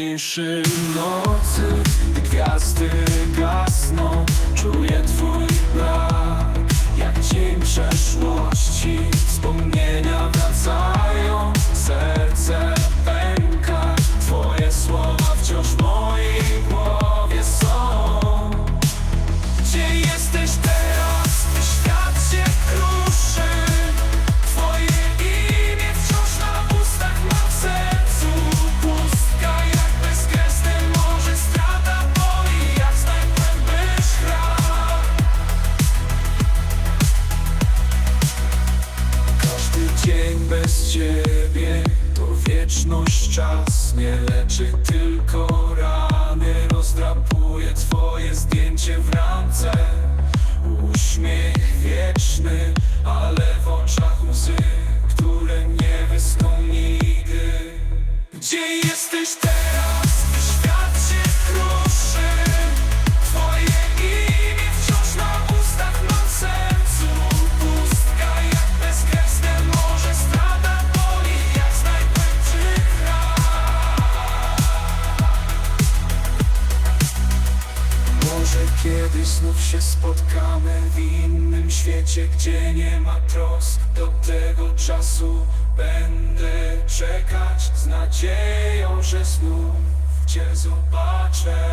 ciszy nocy gwiazdy gasną Czuję twój brak. Jak cień przeszłości Wspomnienia wracają Serce pęka. Twoje słowa wciąż w mojej głowie są. Gdzie jesteś teraz? Bez ciebie to wieczność czas Nie leczy tylko rany kiedyś znów się spotkamy w innym świecie, gdzie nie ma trosk Do tego czasu będę czekać z nadzieją, że znów Cię zobaczę